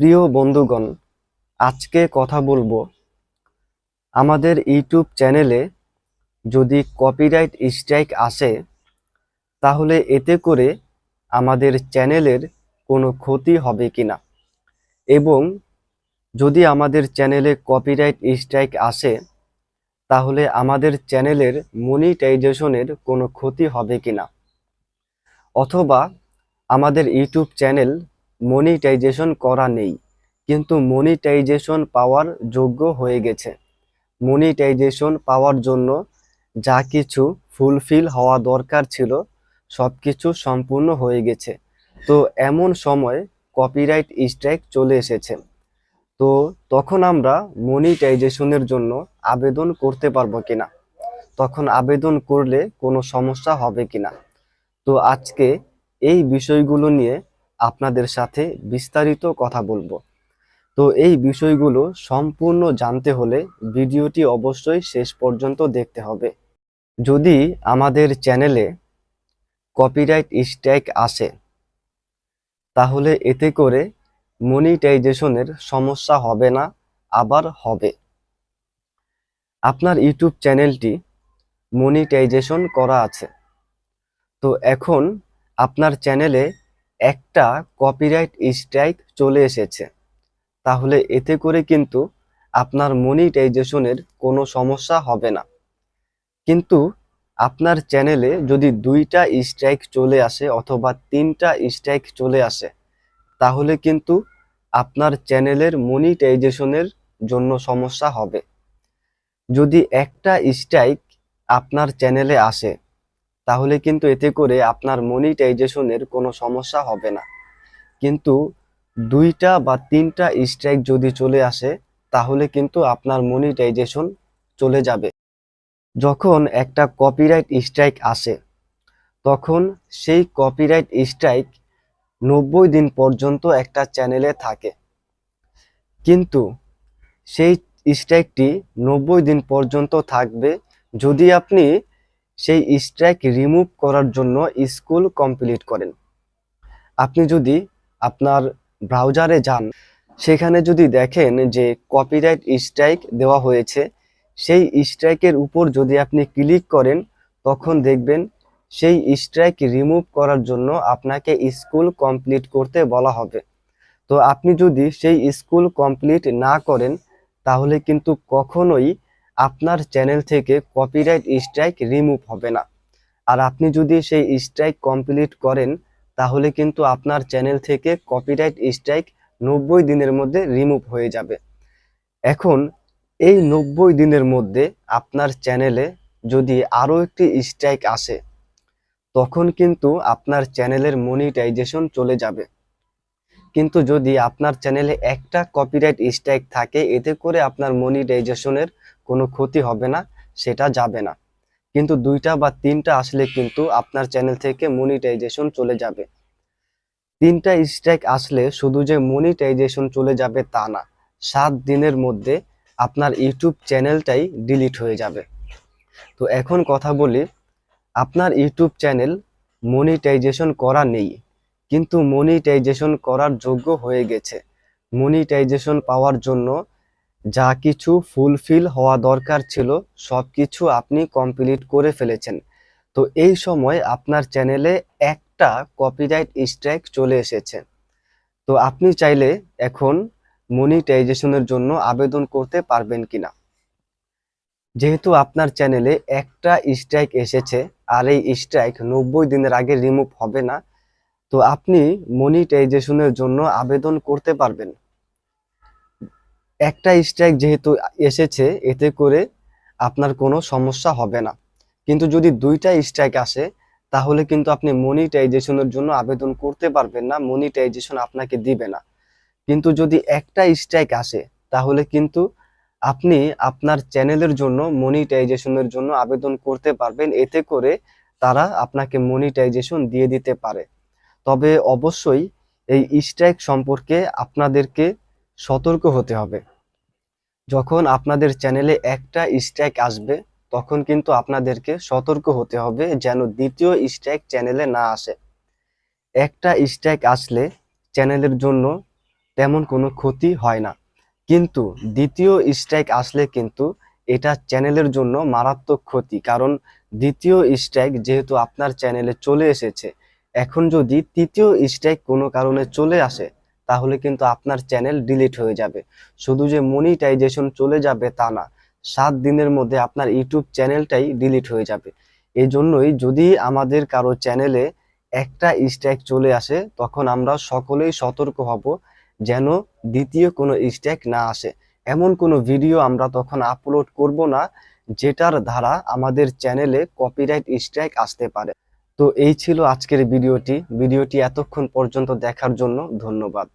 প্রিয় বন্ধুগণ, আজকে কথা বলব আমাদের ইউটিউব চ্যানেলে যদি কপিরাইট স্ট্রাইক আসে, তাহলে এতে করে আমাদের চ্যানেলের কোনো ক্ষতি হবে কিনা? এবং যদি আমাদের চ্যানেলে কপিরাইট স্ট্রাইক আসে, তাহলে আমাদের চ্যানেলের মনিটাইজেশনের কোনো ক্ষতি হবে কিনা? অথবা আমাদের ইউটিউব চ্যানেল মনিটাইজেশন করা নেই। কিন্তু মনিটাইজেশন পাওয়ার যোগ্য হয়ে গেছে। মনিটাইজেশন পাওয়ার জন্য যা কিছু ফুলফিল হওয়া দরকার ছিল সব কিছু সম্পূর্ণ হয়ে গেছে। তো এমন সময় কপিরাইট স্ট্রাইক চলে এসেছে। তো তখন আমরা মনিটাইজেশনের জন্য আবেদন করতে পারব কিনা? তখন আবেদন করলে কোনো সমস্যা হবে কিনা? তো আজকে এই বিষয়গুলো নিয়ে আপনাদের সাথে বিস্তারিত কথা বলব। তো এই বিষয়গুলো সম্পূর্ণ জানতে হলে ভিডিওটি অবশ্যই শেষ পর্যন্ত দেখতে হবে। যদি আমাদের চ্যানেলে কপিরাইট স্ট্রাইক আসে, তাহলে এতে করে মনিটাইজেশনের সমস্যা হবে না, আবার হবে। আপনার ইউটিউব চ্যানেলটি মনিটাইজেশন করা আছে। তো এখন আপনার চ্যানেলে একটা কপিরাইট স্ট্রাইক চলে এসেছে। তাহলে এতে করে কিন্তু আপনার মনিটাইজেশনের কোনো সমস্যা হবে না। কিন্তু আপনার চ্যানেলে যদি দুইটা স্ট্রাইক চলে আসে অথবা তিনটা স্ট্রাইক চলে আসে, তাহলে কিন্তু আপনার চ্যানেলের মনিটাইজেশনের জন্য সমস্যা হবে। যদি একটা স্ট্রাইক আপনার চ্যানেলে আসে তাহলে কিন্তু এতে করে আপনার মনিটাইজেশনের কোনো সমস্যা হবে না। কিন্তু দুইটা বা তিনটা স্ট্রাইক যদি চলে আসে, তাহলে কিন্তু আপনার মনিটাইজেশন চলে যাবে। যখন একটা কপিরাইট স্ট্রাইক আসে, তখন সেই কপিরাইট স্ট্রাইক নব্বই দিন পর্যন্ত একটা চ্যানেলে থাকে। কিন্তু সেই স্ট্রাইকটি নব্বই দিন পর্যন্ত থাকবে। যদি আপনি সেই স্ট্রাইক রিমুভ করার জন্য স্কুল কমপ্লিট করেন। আপনি যদি আপনার ব্রাউজারে যান, সেখানে যদি দেখেন যে কপিরাইট স্ট্রাইক দেওয়া হয়েছে, সেই স্ট্রাইকের উপর যদি আপনি ক্লিক করেন, তখন দেখবেন সেই স্ট্রাইক রিমুভ করার জন্য আপনাকে স্কুল কমপ্লিট করতে বলা হবে। তো আপনি যদি সেই স্কুল কমপ্লিট না করেন, তাহলে কিন্তু কখনোই আপনার চ্যানেল থেকে কপিরাইট স্ট্রাইক রিমুভ হবে না। আর আপনি যদি সেই স্ট্রাইক কমপ্লিট করেন, তাহলে কিন্তু আপনার চ্যানেল থেকে কপিরাইট স্ট্রাইক নব্বই দিনের মধ্যে রিমুভ হয়ে যাবে। এখন, এই নব্বই দিনের মধ্যে আপনার চ্যানেলে যদি আরও একটি স্ট্রাইক আসে, তখন কিন্তু আপনার চ্যানেলের মনিটাইজেশন চলে যাবে। কিন্তু যদি আপনার চ্যানেলে একটা কপিরাইট স্ট্রাইক থাকে, এতে করে আপনার মনিটাইজেশনের কোনো ক্ষতি হবে না, সেটা যাবে না। কিন্তু দুইটা বা তিনটা আসলে কিন্তু আপনার চ্যানেল থেকে মনিটাইজেশন চলে যাবে। তিনটা স্ট্রাইক আসলে শুধু যে মনিটাইজেশন চলে যাবে তা না, সাত দিনের মধ্যে আপনার ইউটিউব চ্যানেলটাই ডিলিট হয়ে যাবে। তো এখন কথা বলি, আপনার ইউটিউব চ্যানেল মনিটাইজেশন করা নেই। কিন্তু মনিটাইজেশন করার যোগ্য হয়ে গেছে। মনিটাইজেশন পাওয়ার জন্য যা কিছু ফুলফিল হওয়া দরকার ছিল, সব কিছু আপনি কমপ্লিট করে ফেলেছেন। তো এই সময় আপনার চ্যানেলে একটা কপিরাইট স্ট্রাইক চলে এসেছে। তো আপনি চাইলে এখন মনিটাইজেশনের জন্য আবেদন করতে পারবেন কিনা। যেহেতু আপনার চ্যানেলে একটা স্ট্রাইক এসেছে, আর এই স্ট্রাইক নব্বই দিনের আগে রিমুভ হবে না তো আপনি মনিটাইজেশনের জন্য আবেদন করতে পারবেন। একটা স্ট্রাইক যেহেতু এসেছে, এতে করে আপনার কোনো সমস্যা হবে না। কিন্তু যদি দুইটা স্ট্রাইক আসে, তাহলে কিন্তু আপনি মনিটাইজেশনের জন্য আবেদন করতে পারবেন না মনিটাইজেশন আপনাকে দিবে না। কিন্তু যদি একটা স্ট্রাইক আসে, তাহলে কিন্তু আপনি আপনার চ্যানেলের জন্য মনিটাইজেশনের জন্য আবেদন করতে পারবেন। এতে করে তারা আপনাকে মনিটাইজেশন দিয়ে দিতে পারে। তবে অবশ্যই এই স্ট্রাইক সম্পর্কে আপনাদেরকে সতর্ক হতে হবে। যখন আপনাদের চ্যানেলে একটা স্ট্রাইক আসবে, তখন কিন্তু আপনাদেরকে সতর্ক হতে হবে যেন দ্বিতীয় স্ট্রাইক চ্যানেলে না আসে। একটা স্ট্রাইক আসলে চ্যানেলের জন্য তেমন কোনো ক্ষতি হয় না। কিন্তু দ্বিতীয় স্ট্রাইক আসলে কিন্তু এটা চ্যানেলের জন্য মারাত্মক ক্ষতি, কারণ দ্বিতীয় স্ট্রাইক যেহেতু আপনার চ্যানেলে চলে এসেছে এখন যদি তৃতীয় স্ট্রাইক কোনো কারণে চলে আসে, তাহলে কিন্তু আপনার চ্যানেল ডিলিট হয়ে যাবে। শুধু যে মনিটাইজেশন চলে যাবে তা না, সাত দিনের মধ্যে আপনার ইউটিউব চ্যানেলটাই ডিলিট হয়ে যাবে। এই জন্যই যদি আমাদের কারও চ্যানেলে একটা স্ট্রাইক চলে আসে, তখন আমরা সকলেই সতর্ক হব যেন দ্বিতীয় কোনো স্ট্রাইক না আসে। এমন কোনো ভিডিও আমরা তখন আপলোড করব না, যেটার দ্বারা আমাদের চ্যানেলে কপিরাইট স্ট্রাইক আসতে পারে। তো এই ছিল আজকের ভিডিওটি। ভিডিওটি এতক্ষণ পর্যন্ত দেখার জন্য ধন্যবাদ।